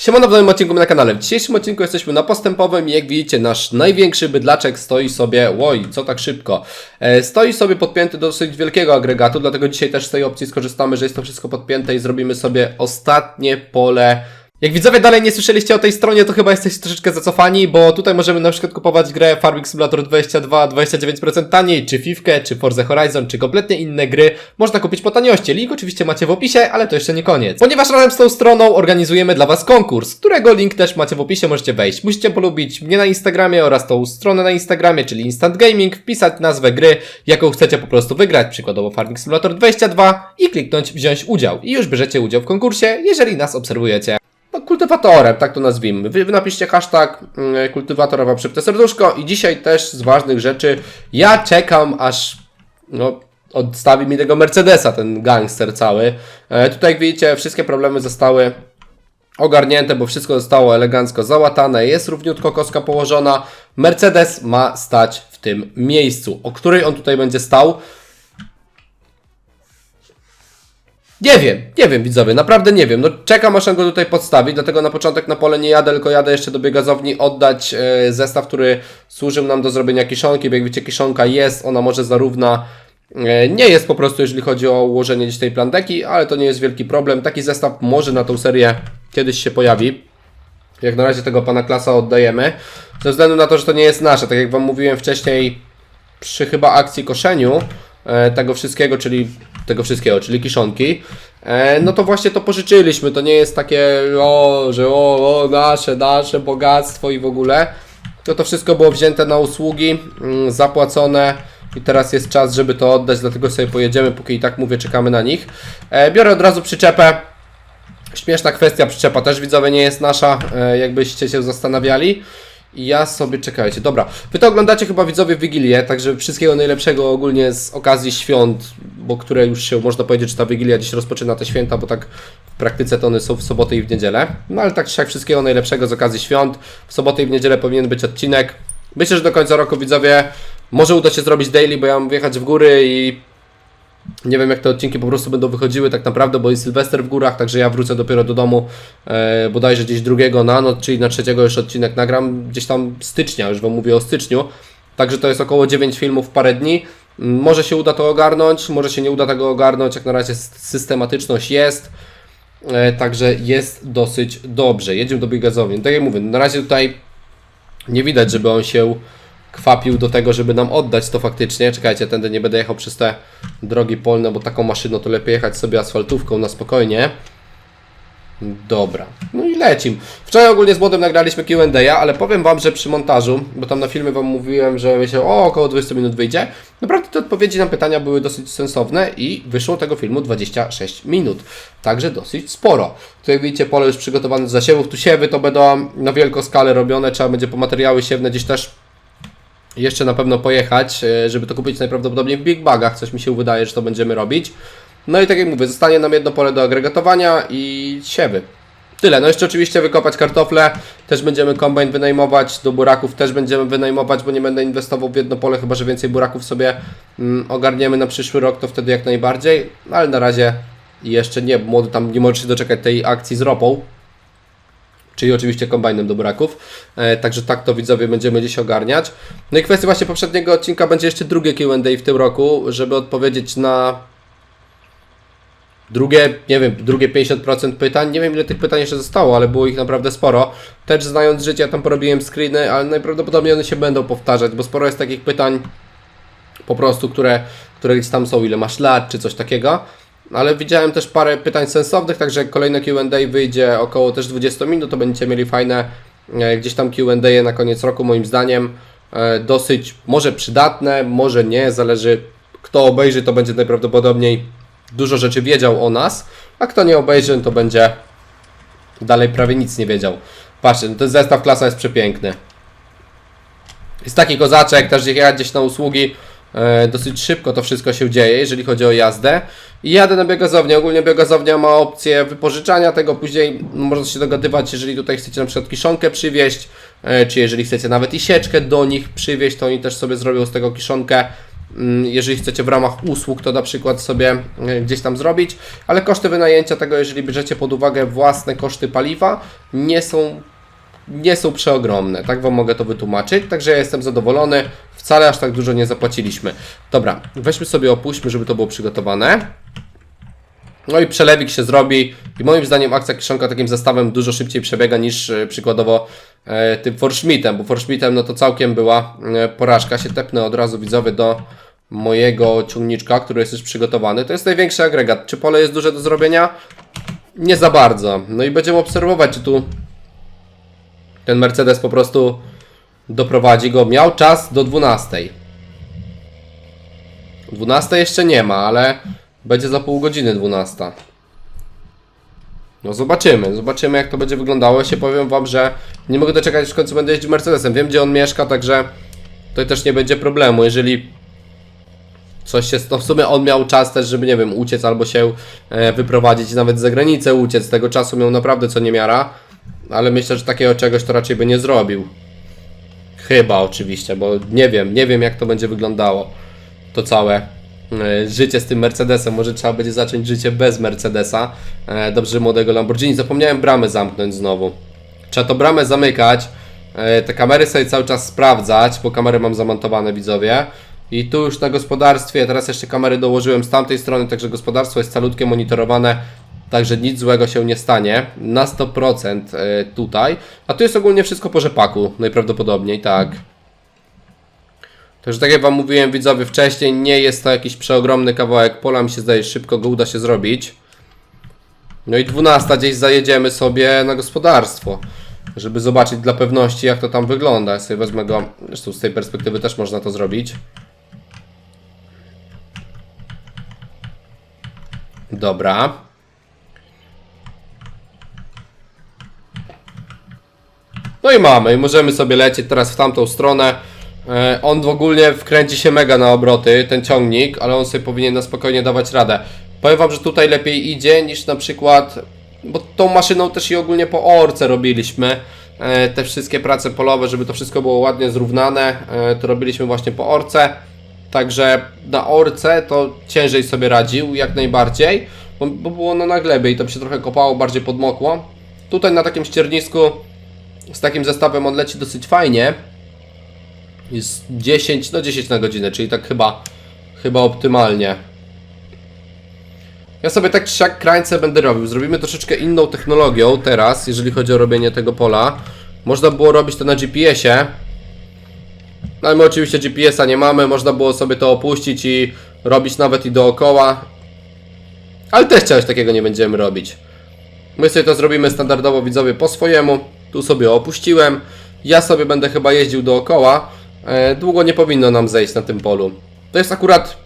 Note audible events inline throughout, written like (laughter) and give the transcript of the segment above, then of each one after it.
Siemano w nowym odcinku na kanale. W dzisiejszym odcinku jesteśmy na postępowym i jak widzicie nasz największy bydlaczek stoi sobie, oj, co tak szybko, e, stoi sobie podpięty do dosyć wielkiego agregatu, dlatego dzisiaj też z tej opcji skorzystamy, że jest to wszystko podpięte i zrobimy sobie ostatnie pole jak widzowie dalej nie słyszeliście o tej stronie, to chyba jesteście troszeczkę zacofani, bo tutaj możemy na przykład kupować grę Farming Simulator 22 29% taniej, czy Fifkę, czy Forza Horizon, czy kompletnie inne gry. Można kupić po taniości. Link oczywiście macie w opisie, ale to jeszcze nie koniec. Ponieważ razem z tą stroną organizujemy dla Was konkurs, którego link też macie w opisie, możecie wejść. Musicie polubić mnie na Instagramie oraz tą stronę na Instagramie, czyli Instant Gaming, wpisać nazwę gry, jaką chcecie po prostu wygrać, przykładowo Farming Simulator 22 i kliknąć wziąć udział. I już bierzecie udział w konkursie, jeżeli nas obserwujecie no, kultywatorem, tak to nazwijmy. Wy, napiszcie hashtag y, kultywatorowa przypte serduszko i dzisiaj też z ważnych rzeczy ja czekam aż no, odstawi mi tego Mercedesa, ten gangster cały. E, tutaj jak widzicie wszystkie problemy zostały ogarnięte, bo wszystko zostało elegancko załatane, jest równiutko koska położona. Mercedes ma stać w tym miejscu. O której on tutaj będzie stał? Nie wiem, nie wiem widzowie, naprawdę nie wiem. No czekam aż go tutaj podstawi, dlatego na początek na pole nie jadę, tylko jadę jeszcze do biegazowni oddać e, zestaw, który służył nam do zrobienia kiszonki, bo jak wiecie kiszonka jest, ona może zarówno e, nie jest po prostu, jeżeli chodzi o ułożenie gdzieś tej plandeki, ale to nie jest wielki problem. Taki zestaw może na tą serię kiedyś się pojawi. Jak na razie tego pana klasa oddajemy. Ze względu na to, że to nie jest nasze. Tak jak Wam mówiłem wcześniej, przy chyba akcji koszeniu e, tego wszystkiego, czyli tego wszystkiego, czyli kiszonki, e, no to właśnie to pożyczyliśmy. To nie jest takie, o, że o, o, nasze, nasze bogactwo i w ogóle. To to wszystko było wzięte na usługi, mm, zapłacone i teraz jest czas, żeby to oddać, dlatego sobie pojedziemy, póki i tak mówię, czekamy na nich. E, biorę od razu przyczepę. Śmieszna kwestia, przyczepa też widzowie nie jest nasza, e, jakbyście się zastanawiali. I ja sobie czekajcie. Dobra, wy to oglądacie chyba widzowie w Wigilię, także wszystkiego najlepszego ogólnie z okazji świąt, bo które już się można powiedzieć, że ta Wigilia dziś rozpoczyna te święta, bo tak w praktyce to one są w sobotę i w niedzielę. No ale tak czy siak wszystkiego najlepszego z okazji świąt. W sobotę i w niedzielę powinien być odcinek. Myślę, że do końca roku widzowie może uda się zrobić daily, bo ja mam wjechać w góry i nie wiem, jak te odcinki po prostu będą wychodziły tak naprawdę, bo jest Sylwester w górach, także ja wrócę dopiero do domu e, bodajże gdzieś drugiego na noc, czyli na trzeciego już odcinek nagram gdzieś tam stycznia, już Wam mówię o styczniu. Także to jest około 9 filmów w parę dni. Mm, Może się uda to ogarnąć, może się nie uda tego ogarnąć, jak na razie systematyczność jest. E, także jest dosyć dobrze. Jedziemy do biogazowni. Tak jak mówię, na razie tutaj nie widać, żeby on się kwapił do tego, żeby nam oddać to faktycznie. Czekajcie, tędy nie będę jechał przez te drogi polne, bo taką maszyną to lepiej jechać sobie asfaltówką na spokojnie. Dobra, no i lecim. Wczoraj ogólnie z młodym nagraliśmy Q&A, ale powiem Wam, że przy montażu, bo tam na filmie Wam mówiłem, że myślę, o około 20 minut wyjdzie, naprawdę te odpowiedzi na pytania były dosyć sensowne i wyszło tego filmu 26 minut, także dosyć sporo. Tu jak widzicie pole już przygotowane do zasiewów, tu siewy to będą na wielką skalę robione, trzeba będzie po materiały siewne gdzieś też jeszcze na pewno pojechać, e, żeby to kupić najprawdopodobniej w Big Bagach, coś mi się wydaje, że to będziemy robić. No i tak jak mówię, zostanie nam jedno pole do agregatowania i siewy. Tyle, no jeszcze oczywiście wykopać kartofle, też będziemy kombajn wynajmować, do buraków też będziemy wynajmować, bo nie będę inwestował w jedno pole, chyba że więcej buraków sobie mm, ogarniemy na przyszły rok, to wtedy jak najbardziej, no ale na razie jeszcze nie, młody tam nie może się doczekać tej akcji z ropą, czyli oczywiście kombajnem do buraków. E, także tak to widzowie będziemy dziś ogarniać. No i kwestia właśnie poprzedniego odcinka będzie jeszcze drugie Q&A w tym roku, żeby odpowiedzieć na drugie, nie wiem, drugie 50% pytań. Nie wiem ile tych pytań jeszcze zostało, ale było ich naprawdę sporo. Też znając życie, ja tam porobiłem screeny, ale najprawdopodobniej one się będą powtarzać, bo sporo jest takich pytań po prostu, które, które gdzieś tam są, ile masz lat, czy coś takiego. Ale widziałem też parę pytań sensownych, także kolejne Q&A wyjdzie około też 20 minut, to będziecie mieli fajne e, gdzieś tam Q&A na koniec roku, moim zdaniem. E, dosyć może przydatne, może nie, zależy kto obejrzy, to będzie najprawdopodobniej dużo rzeczy wiedział o nas, a kto nie obejrzy, to będzie dalej prawie nic nie wiedział. Patrzcie, no ten zestaw klasa jest przepiękny. Jest taki kozaczek, też jechać gdzieś na usługi. E, dosyć szybko to wszystko się dzieje, jeżeli chodzi o jazdę. I jadę na biogazownię. Ogólnie biogazownia ma opcję wypożyczania tego. Później można się dogadywać, jeżeli tutaj chcecie na przykład kiszonkę przywieźć, e, czy jeżeli chcecie nawet i sieczkę do nich przywieźć, to oni też sobie zrobią z tego kiszonkę. mm, jeżeli chcecie w ramach usług to na przykład sobie e, gdzieś tam zrobić, ale koszty wynajęcia tego, jeżeli bierzecie pod uwagę własne koszty paliwa, nie są nie są przeogromne, tak Wam mogę to wytłumaczyć, także ja jestem zadowolony, wcale aż tak dużo nie zapłaciliśmy. Dobra, weźmy sobie opuśćmy, żeby to było przygotowane. No i przelewik się zrobi i moim zdaniem akcja kiszonka takim zestawem dużo szybciej przebiega niż e, przykładowo e, tym Forschmittem, bo Forschmittem no to całkiem była e, porażka. Się tepnę od razu widzowie do mojego ciągniczka, który jest już przygotowany. To jest największy agregat. Czy pole jest duże do zrobienia? Nie za bardzo. No i będziemy obserwować, czy tu ten Mercedes po prostu doprowadzi go. Miał czas do 12. 12 jeszcze nie ma, ale będzie za pół godziny 12. No zobaczymy, zobaczymy jak to będzie wyglądało. Ja się powiem wam, że nie mogę doczekać, w końcu będę jeździł Mercedesem. Wiem gdzie on mieszka, także to też nie będzie problemu. Jeżeli coś się, no w sumie on miał czas też, żeby nie wiem, uciec albo się e, wyprowadzić nawet za granicę uciec. Tego czasu miał naprawdę co niemiara, ale myślę, że takiego czegoś to raczej by nie zrobił. Chyba oczywiście, bo nie wiem, nie wiem jak to będzie wyglądało to całe e, życie z tym Mercedesem. Może trzeba będzie zacząć życie bez Mercedesa. E, Dobrze młodego Lamborghini. Zapomniałem bramę zamknąć znowu. Trzeba to bramę zamykać. e, Te kamery sobie cały czas sprawdzać, bo kamery mam zamontowane widzowie. I tu już na gospodarstwie, teraz jeszcze kamery dołożyłem z tamtej strony, także gospodarstwo jest calutkie monitorowane, także nic złego się nie stanie. Na 100% e, tutaj. A tu jest ogólnie wszystko po rzepaku, najprawdopodobniej, tak. Także tak jak Wam mówiłem widzowie wcześniej, nie jest to jakiś przeogromny kawałek pola, mi się zdaje, szybko go uda się zrobić. No i 12 gdzieś zajedziemy sobie na gospodarstwo, żeby zobaczyć dla pewności jak to tam wygląda. Ja sobie wezmę go, zresztą z tej perspektywy też można to zrobić. Dobra. No i mamy, i możemy sobie lecieć teraz w tamtą stronę. E, On w ogóle wkręci się mega na obroty, ten ciągnik, ale on sobie powinien na spokojnie dawać radę. Powiem wam, że tutaj lepiej idzie niż na przykład, bo tą maszyną też i ogólnie po orce robiliśmy. e, Te wszystkie prace polowe, żeby to wszystko było ładnie zrównane, e, to robiliśmy właśnie po orce. Także na orce to ciężej sobie radził, jak najbardziej, bo, było ono na glebie i to się trochę kopało, bardziej podmokło. Tutaj na takim ściernisku z takim zestawem on leci dosyć fajnie. Jest 10, no 10 na godzinę, czyli tak chyba, chyba optymalnie. Ja sobie tak siak krańce będę robił. Zrobimy troszeczkę inną technologią teraz, jeżeli chodzi o robienie tego pola. Można było robić to na GPS-ie. No ale my oczywiście GPS-a nie mamy, można było sobie to opuścić i robić nawet i dookoła. Ale też czegoś takiego nie będziemy robić. My sobie to zrobimy standardowo widzowie po swojemu. Tu sobie opuściłem. Ja sobie będę chyba jeździł dookoła. E, długo nie powinno nam zejść na tym polu. To jest akurat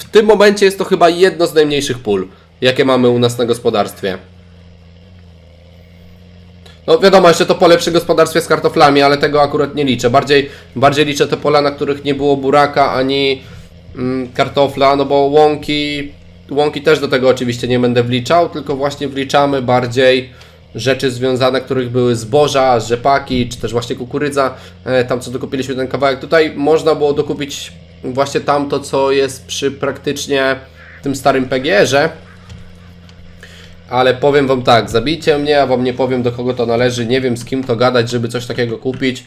w tym momencie jest to chyba jedno z najmniejszych pól, jakie mamy u nas na gospodarstwie. No wiadomo, jeszcze to pole przy gospodarstwie z kartoflami, ale tego akurat nie liczę. Bardziej, bardziej liczę te pola, na których nie było buraka ani mm, kartofla, no bo łąki, łąki też do tego oczywiście nie będę wliczał, tylko właśnie wliczamy bardziej rzeczy związane, których były zboża, rzepaki, czy też właśnie kukurydza, e, tam co dokupiliśmy ten kawałek. Tutaj można było dokupić właśnie tamto, co jest przy praktycznie tym starym PGR-ze. Ale powiem wam tak, zabijcie mnie, ja wam nie powiem do kogo to należy, nie wiem z kim to gadać, żeby coś takiego kupić.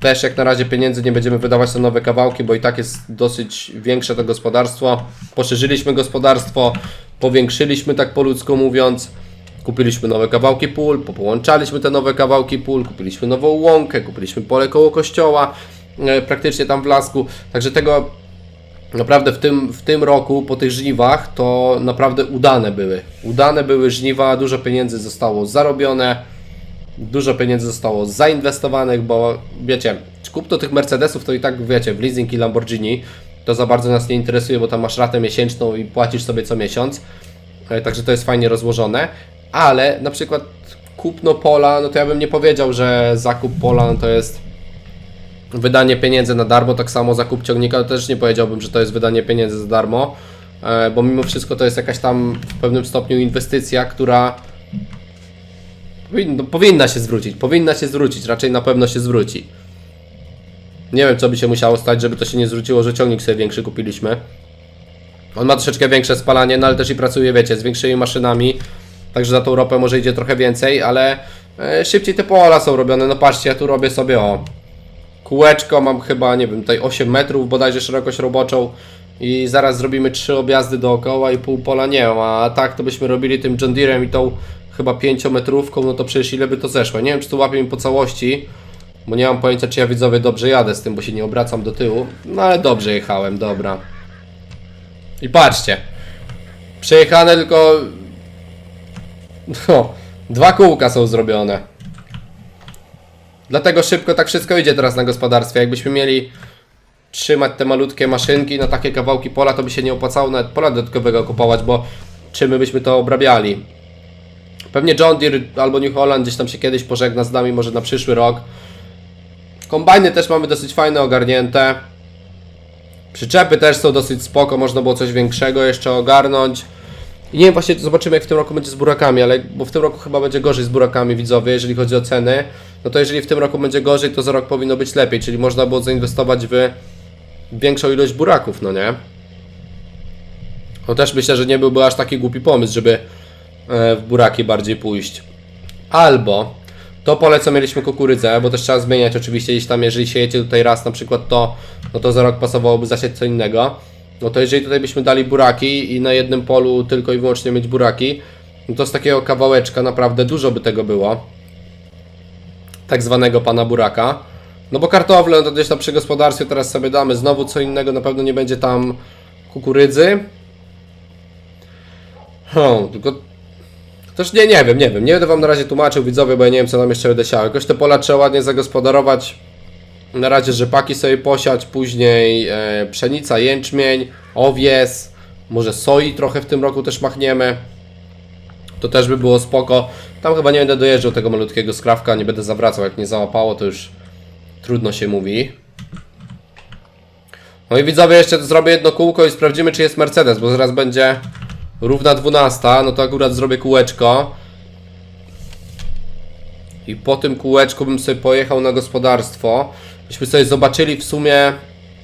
Też jak na razie pieniędzy nie będziemy wydawać na nowe kawałki, bo i tak jest dosyć większe to gospodarstwo. Poszerzyliśmy gospodarstwo, powiększyliśmy tak po ludzku mówiąc. Kupiliśmy nowe kawałki pól, połączaliśmy te nowe kawałki pól, kupiliśmy nową łąkę, kupiliśmy pole koło kościoła, e, praktycznie tam w lasku. Także tego naprawdę w tym, w tym roku po tych żniwach to naprawdę udane były. Udane były żniwa, dużo pieniędzy zostało zarobione, dużo pieniędzy zostało zainwestowanych, bo wiecie, kupno tych Mercedesów to i tak wiecie, w leasing i Lamborghini to za bardzo nas nie interesuje, bo tam masz ratę miesięczną i płacisz sobie co miesiąc. E, Także to jest fajnie rozłożone, ale na przykład kupno pola, no to ja bym nie powiedział, że zakup pola no to jest wydanie pieniędzy na darmo, tak samo zakup ciągnika, to też nie powiedziałbym, że to jest wydanie pieniędzy za darmo, e, bo mimo wszystko to jest jakaś tam w pewnym stopniu inwestycja, która powinno, powinna się zwrócić, powinna się zwrócić, raczej na pewno się zwróci. Nie wiem, co by się musiało stać, żeby to się nie zwróciło, że ciągnik sobie większy kupiliśmy. On ma troszeczkę większe spalanie, no ale też i pracuje, wiecie, z większymi maszynami. Także za tą ropę może idzie trochę więcej, ale e, szybciej te pola są robione. No patrzcie, ja tu robię sobie o kółeczko, mam chyba, nie wiem, tutaj 8 metrów bodajże szerokość roboczą i zaraz zrobimy trzy objazdy dookoła i pół pola nie ma, a tak to byśmy robili tym John Deerem i tą chyba 5 metrówką, no to przecież ile by to zeszło. Nie wiem, czy to łapie mi po całości, bo nie mam pojęcia, czy ja widzowie dobrze jadę z tym, bo się nie obracam do tyłu, no ale dobrze jechałem, dobra. I patrzcie, przejechane tylko (laughs) no, dwa kółka są zrobione. Dlatego szybko tak wszystko idzie teraz na gospodarstwie. Jakbyśmy mieli trzymać te malutkie maszynki na takie kawałki pola, to by się nie opłacało nawet pola dodatkowego kupować, bo czym my byśmy to obrabiali. Pewnie John Deere albo New Holland gdzieś tam się kiedyś pożegna z nami, może na przyszły rok. Kombajny też mamy dosyć fajne, ogarnięte. Przyczepy też są dosyć spoko, można było coś większego jeszcze ogarnąć. I nie wiem, właśnie zobaczymy jak w tym roku będzie z burakami, ale bo w tym roku chyba będzie gorzej z burakami widzowie, jeżeli chodzi o ceny. No to jeżeli w tym roku będzie gorzej, to za rok powinno być lepiej, czyli można było zainwestować w większą ilość buraków, no nie? No też myślę, że nie byłby aż taki głupi pomysł, żeby e, w buraki bardziej pójść. Albo to pole, co mieliśmy kukurydzę, bo też trzeba zmieniać oczywiście, jeśli tam, jeżeli siejecie tutaj raz na przykład to, no to za rok pasowałoby zasiać co innego. No to jeżeli tutaj byśmy dali buraki i na jednym polu tylko i wyłącznie mieć buraki, no to z takiego kawałeczka naprawdę dużo by tego było. Tak zwanego pana buraka. No bo kartofle, no to gdzieś tam przy gospodarstwie teraz sobie damy. Znowu co innego, na pewno nie będzie tam kukurydzy. Hmm, tylko też nie, nie wiem, nie wiem. Nie będę wam na razie tłumaczył widzowie, bo ja nie wiem co nam jeszcze będę siał. Jakoś te pola trzeba ładnie zagospodarować. Na razie rzepaki sobie posiać, później e, pszenica, jęczmień, owies, może soi trochę w tym roku też machniemy. To też by było spoko. Tam chyba nie będę dojeżdżał tego malutkiego skrawka, nie będę zawracał. Jak nie załapało, to już trudno się mówi. No i widzowie, jeszcze zrobię jedno kółko i sprawdzimy, czy jest Mercedes, bo zaraz będzie równa 12. No to akurat zrobię kółeczko. I po tym kółeczku bym sobie pojechał na gospodarstwo. Byśmy sobie zobaczyli w sumie,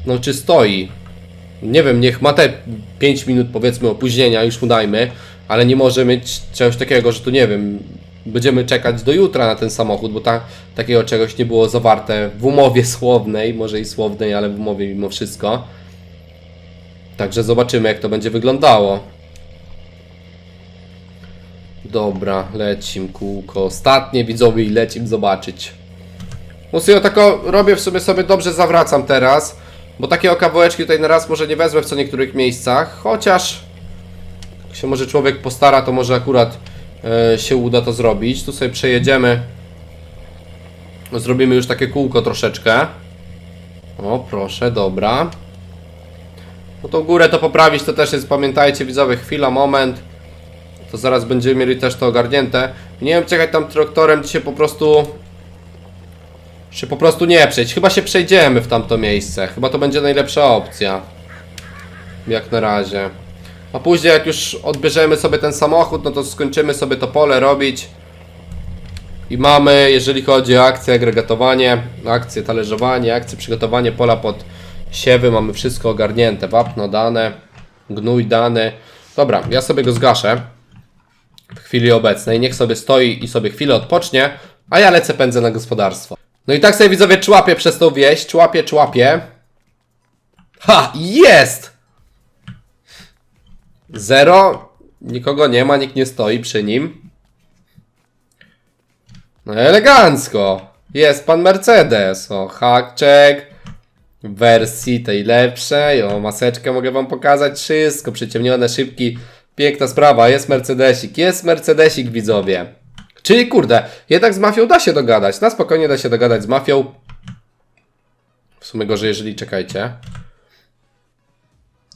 no czy stoi. Nie wiem, niech ma te 5 minut powiedzmy opóźnienia, już mu dajmy, ale nie może mieć czegoś takiego, że tu nie wiem, będziemy czekać do jutra na ten samochód, bo ta, takiego czegoś nie było zawarte w umowie słownej, może i słownej, ale w umowie mimo wszystko. Także zobaczymy jak to będzie wyglądało. Dobra, lecim kółko. Ostatnie widzowie i lecim zobaczyć. No sobie tako robię w sumie sobie dobrze zawracam teraz, bo takie kawałeczki tutaj na raz może nie wezmę w co niektórych miejscach, chociaż jak się może człowiek postara, to może akurat e, się uda to zrobić. Tu sobie przejedziemy. Zrobimy już takie kółko troszeczkę. O, proszę, dobra. No tą górę to poprawić to też jest, pamiętajcie widzowie, chwila, moment. To zaraz będziemy mieli też to ogarnięte. Nie wiem, czekać tam traktorem, czy się po prostu czy po prostu nie przejść. Chyba się przejdziemy w tamto miejsce. Chyba to będzie najlepsza opcja. Jak na razie. A później jak już odbierzemy sobie ten samochód, no to skończymy sobie to pole robić. I mamy, jeżeli chodzi o akcję agregatowanie, akcję talerzowanie, akcję przygotowanie pola pod siewy, mamy wszystko ogarnięte. Wapno dane, gnój dany. Dobra, ja sobie go zgaszę w chwili obecnej. Niech sobie stoi i sobie chwilę odpocznie, a ja lecę pędzę na gospodarstwo. No i tak sobie widzowie człapię przez tą wieś, człapię, człapię. Ha, jest! Zero, nikogo nie ma, nikt nie stoi przy nim. No elegancko. Jest pan Mercedes. O, hackcheck. W wersji tej lepszej. O, maseczkę mogę wam pokazać. Wszystko przyciemnione, szybki. Piękna sprawa. Jest Mercedesik. Jest Mercedesik, widzowie. Czyli kurde, jednak z mafią da się dogadać. Na spokojnie da się dogadać z mafią. W sumie gorzej, jeżeli czekajcie.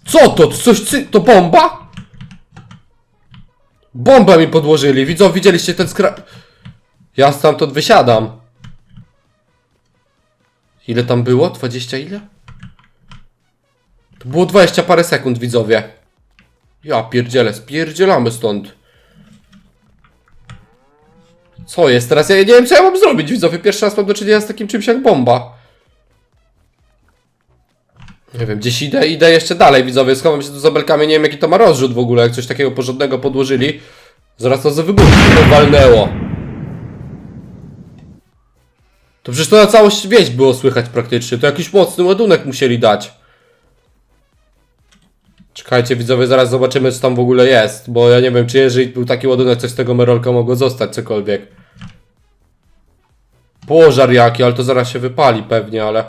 Co to? Coś cy... To bomba? Bombę mi podłożyli. Widzą, widzieliście ten skra... Ja stamtąd wysiadam. Ile tam było? 20 ile? To było 20 parę sekund, widzowie. Ja pierdzielę, spierdzielamy stąd. Co jest teraz? Ja nie wiem, co ja mam zrobić, widzowie. Pierwszy raz mam do czynienia z takim czymś jak bomba. Nie wiem, gdzieś idę, idę jeszcze dalej, widzowie, schowam się tu za belkami, nie wiem jaki to ma rozrzut w ogóle, jak coś takiego porządnego podłożyli. Zaraz to za wybuchu walnęło. To przecież to na całość wieś było słychać praktycznie, to jakiś mocny ładunek musieli dać. Czekajcie widzowie, zaraz zobaczymy co tam w ogóle jest, bo ja nie wiem, czy jeżeli był taki ładunek, coś z tego merolka mogło zostać, cokolwiek. Pożar jaki, ale to zaraz się wypali pewnie, ale...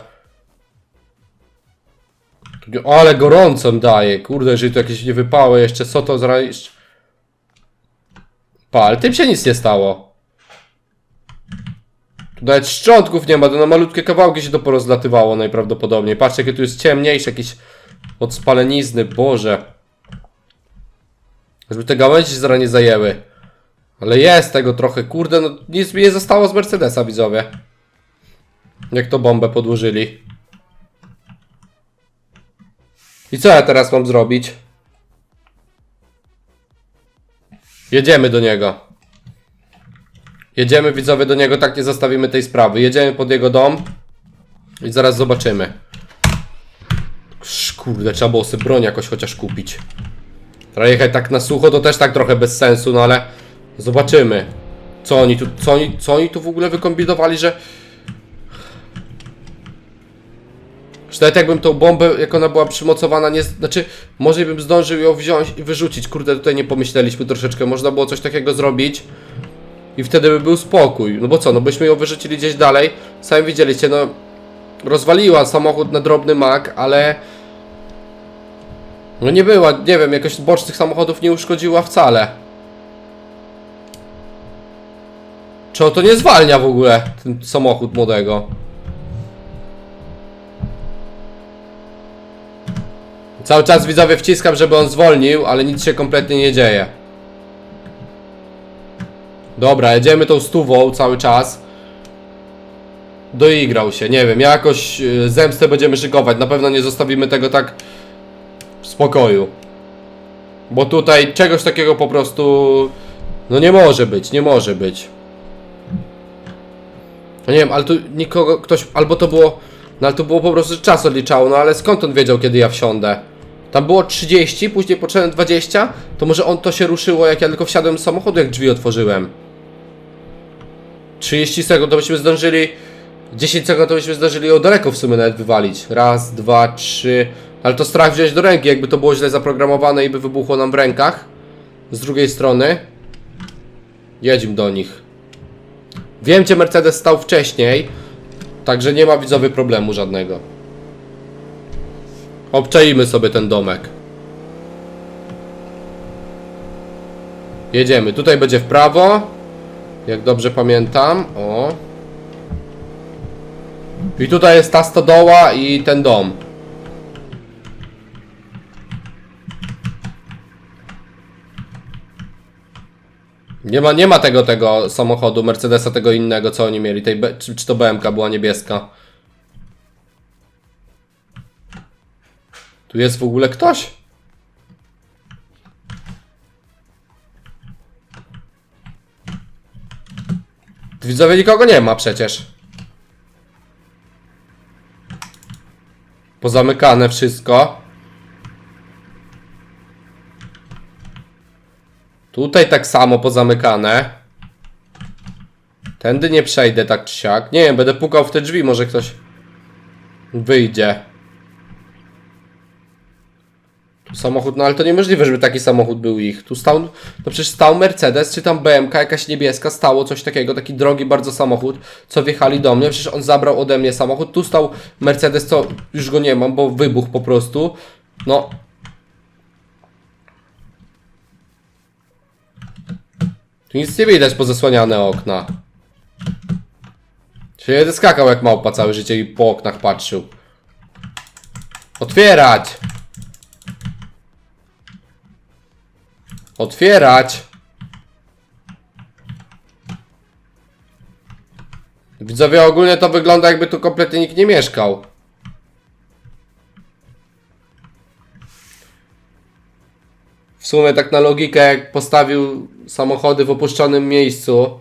Ale gorącą daje, kurde, jeżeli to jakieś nie wypały, jeszcze co to zaraz... jeszcze- Pa, ale tym się nic nie stało. Tu nawet szczątków nie ma, to na malutkie kawałki się to porozlatywało najprawdopodobniej. Patrzcie, jakie tu jest ciemniejsze, jakieś od spalenizny, Boże. Żeby te gałęzie się zaraz nie zajęły. Ale jest tego trochę, kurde, no nic mi nie zostało z Mercedesa, widzowie. Jak to bombę podłożyli. I co ja teraz mam zrobić? Jedziemy do niego. Jedziemy widzowie do niego, tak nie zostawimy tej sprawy. Jedziemy pod jego dom i zaraz zobaczymy. Kurde, trzeba było sobie broń jakoś chociaż kupić. Teraz jechać tak na sucho to też tak trochę bez sensu, no ale zobaczymy. Co oni tu, co oni, co oni tu w ogóle wykombinowali, że... Że nawet jakbym tą bombę, jak ona była przymocowana, nie... Znaczy, może bym zdążył ją wziąć i wyrzucić. Kurde, tutaj nie pomyśleliśmy troszeczkę. Można było coś takiego zrobić. I wtedy by był spokój. No bo co, no byśmy ją wyrzucili gdzieś dalej. Sami widzieliście, no... Rozwaliła samochód na drobny mak, ale... No nie była, nie wiem, jakoś bocznych samochodów nie uszkodziła wcale. On to nie zwalnia w ogóle, ten samochód młodego? Cały czas widzowie wciskam, żeby on zwolnił, ale nic się kompletnie nie dzieje. Dobra, jedziemy tą stówą cały czas. Doigrał się, nie wiem, jakoś y, zemstę będziemy szykować. Na pewno nie zostawimy tego tak w spokoju. Bo tutaj czegoś takiego po prostu. No nie może być, nie może być. No nie wiem, ale tu nikogo, ktoś, albo to było, no ale to było po prostu, że czas odliczało, no ale skąd on wiedział, kiedy ja wsiądę? Tam było 30, później począłem 20, to może on to się ruszyło, jak ja tylko wsiadłem z samochodu, jak drzwi otworzyłem. 30 sekund, to byśmy zdążyli, 10 sekund to byśmy zdążyli ją daleko w sumie nawet wywalić. Raz, dwa, trzy, ale to strach wziąć do ręki, jakby to było źle zaprogramowane i by wybuchło nam w rękach. Z drugiej strony. Jedźmy do nich. Wiem, gdzie Mercedes stał wcześniej, także nie ma widzowy problemu żadnego. Obczaimy sobie ten domek. Jedziemy. Tutaj będzie w prawo. Jak dobrze pamiętam. O. I tutaj jest ta stodoła i ten dom. Nie ma, nie ma tego, tego samochodu, Mercedesa tego innego, co oni mieli. Tej czy, czy to BMK była niebieska? Tu jest w ogóle ktoś? Widzowie nikogo nie ma przecież. Pozamykane wszystko. Tutaj tak samo pozamykane. Tędy nie przejdę tak czy siak. Nie wiem, będę pukał w te drzwi, może ktoś wyjdzie. Tu samochód, no ale to niemożliwe, żeby taki samochód był ich. Tu stał, no przecież stał Mercedes, czy tam BMK jakaś niebieska, stało coś takiego, taki drogi bardzo samochód, co wjechali do mnie, przecież on zabrał ode mnie samochód. Tu stał Mercedes, co już go nie mam, bo wybuch po prostu. No, Tu nic nie widać pozasłaniane okna. Się jeden skakał jak małpa całe życie i po oknach patrzył. Otwierać! Otwierać! Widzowie, ogólnie to wygląda jakby tu kompletnie nikt nie mieszkał. W sumie tak na logikę, jak postawił samochody w opuszczonym miejscu,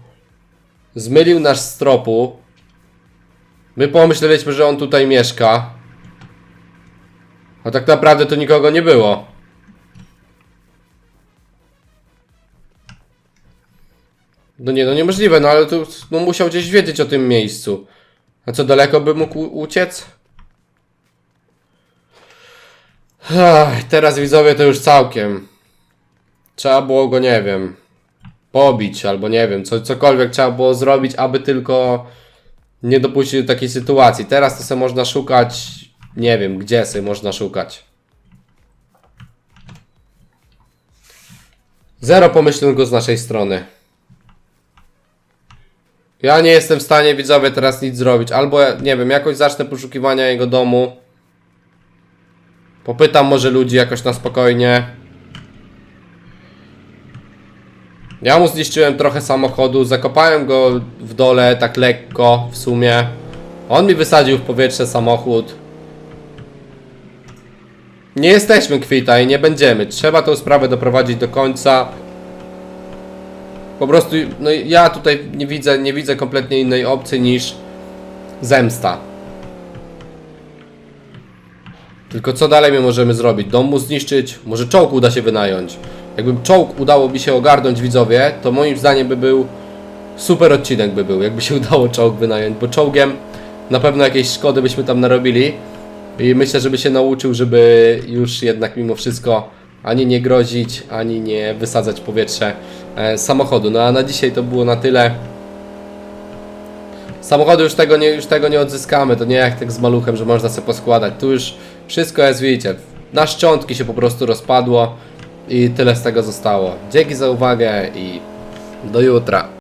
zmylił nasz z tropu. My pomyśleliśmy, że on tutaj mieszka. A tak naprawdę to nikogo nie było. No nie, no niemożliwe, no ale tu no musiał gdzieś wiedzieć o tym miejscu. A co, daleko by mógł uciec? Ach, teraz widzowie to już całkiem. Trzeba było go, nie wiem, pobić albo nie wiem, co, cokolwiek trzeba było zrobić, aby tylko nie dopuścić do takiej sytuacji. Teraz to sobie można szukać, nie wiem, gdzie sobie można szukać. Zero pomyślunku z naszej strony. Ja nie jestem w stanie, widzowie, teraz nic zrobić. Albo, nie wiem, jakoś zacznę poszukiwania jego domu. Popytam może ludzi jakoś na spokojnie. Ja mu zniszczyłem trochę samochodu, zakopałem go w dole tak lekko w sumie. On mi wysadził w powietrze samochód. Nie jesteśmy kwita i nie będziemy. Trzeba tą sprawę doprowadzić do końca. Po prostu, no ja tutaj nie widzę, nie widzę kompletnie innej opcji niż zemsta. Tylko co dalej my możemy zrobić? Dom mu zniszczyć? Może czołg uda się wynająć? Jakby czołg udało mi się ogarnąć widzowie, to moim zdaniem by był super odcinek by był, jakby się (laughs) udało czołg wynająć, bo czołgiem na pewno jakieś szkody byśmy tam narobili i myślę, żeby się nauczył, żeby już jednak mimo wszystko ani nie grozić, ani nie wysadzać powietrze e, samochodu. No a na dzisiaj to było na tyle. Samochodu już tego, nie, już tego nie odzyskamy, to nie jak tak z maluchem, że można sobie poskładać. Tu już wszystko jest, widzicie, na szczątki się po prostu rozpadło i tyle z tego zostało. Dzięki za uwagę i do jutra.